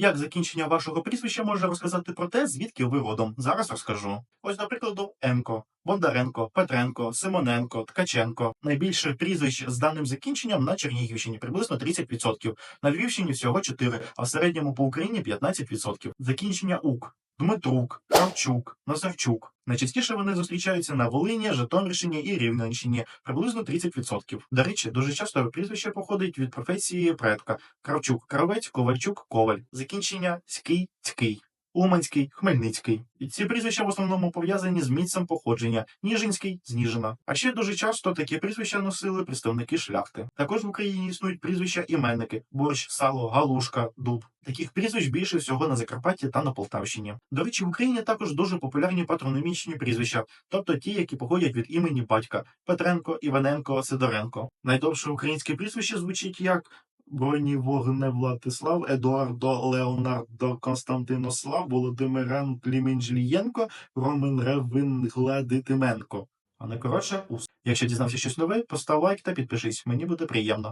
Як закінчення вашого прізвища може розказати про те, звідки ви родом? Зараз розкажу. Ось, наприклад, Енко, Бондаренко, Петренко, Симоненко, Ткаченко. Найбільше прізвищ з даним закінченням на Чернігівщині приблизно 30%. На Львівщині всього 4%, а в середньому по Україні 15%. Закінчення УК. Дмитрук, Кравчук, Назарчук. Найчастіше вони зустрічаються на Волині, Житомирщині і Рівненщині, приблизно 30%. До речі, дуже часто прізвище походить від професії предка Кравчук, Кравець, Ковальчук, Коваль. Закінчення Ський, Цький. Уманський, Хмельницький. І ці прізвища в основному пов'язані з місцем походження Ніжинський з Ніжина. А ще дуже часто такі прізвища носили представники шляхти. Також в Україні існують прізвища іменники: борщ, сало, галушка, дуб. Таких прізвищ більше всього на Закарпатті та на Полтавщині. До речі, в Україні також дуже популярні патронімічні прізвища, тобто ті, які походять від імені батька Петренко, Іваненко, Сидоренко. Найдовше українське прізвище звучить як Бронівогне Владислав, Едуардо Леонардо Константинослав, Володимиран Клімінжлієнко, Ромен Ревин Гладитименко. А не коротше, ус. Якщо дізнався щось нове, постав лайк та підпишись, мені буде приємно.